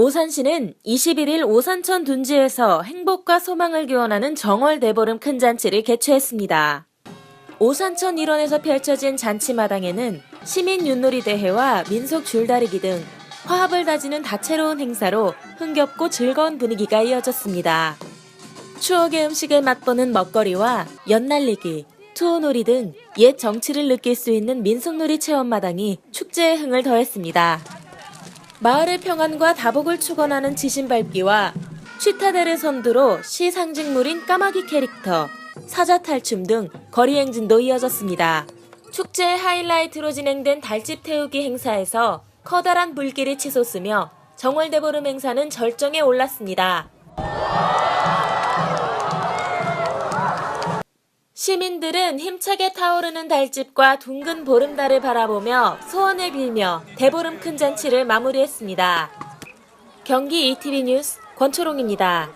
오산시는 21일 오산천 둔지에서 행복과 소망을 기원하는 정월 대보름 큰 잔치를 개최했습니다. 오산천 일원에서 펼쳐진 잔치마당에는 시민 윷놀이 대회와 민속 줄다리기 등 화합을 다지는 다채로운 행사로 흥겹고 즐거운 분위기가 이어졌습니다. 추억의 음식을 맛보는 먹거리와 연날리기, 투어놀이 등 옛 정치를 느낄 수 있는 민속놀이 체험마당이 축제의 흥을 더했습니다. 마을의 평안과 다복을 축원하는 지신밟기와 취타대를 선두로 시 상징물인 까마귀 캐릭터, 사자 탈춤 등 거리 행진도 이어졌습니다. 축제의 하이라이트로 진행된 달집 태우기 행사에서 커다란 불길이 치솟으며 정월대보름 행사는 절정에 올랐습니다. 시민들은 힘차게 타오르는 달집과 둥근 보름달을 바라보며 소원을 빌며 대보름 큰 잔치를 마무리했습니다. 경기 ETV 뉴스 권초롱입니다.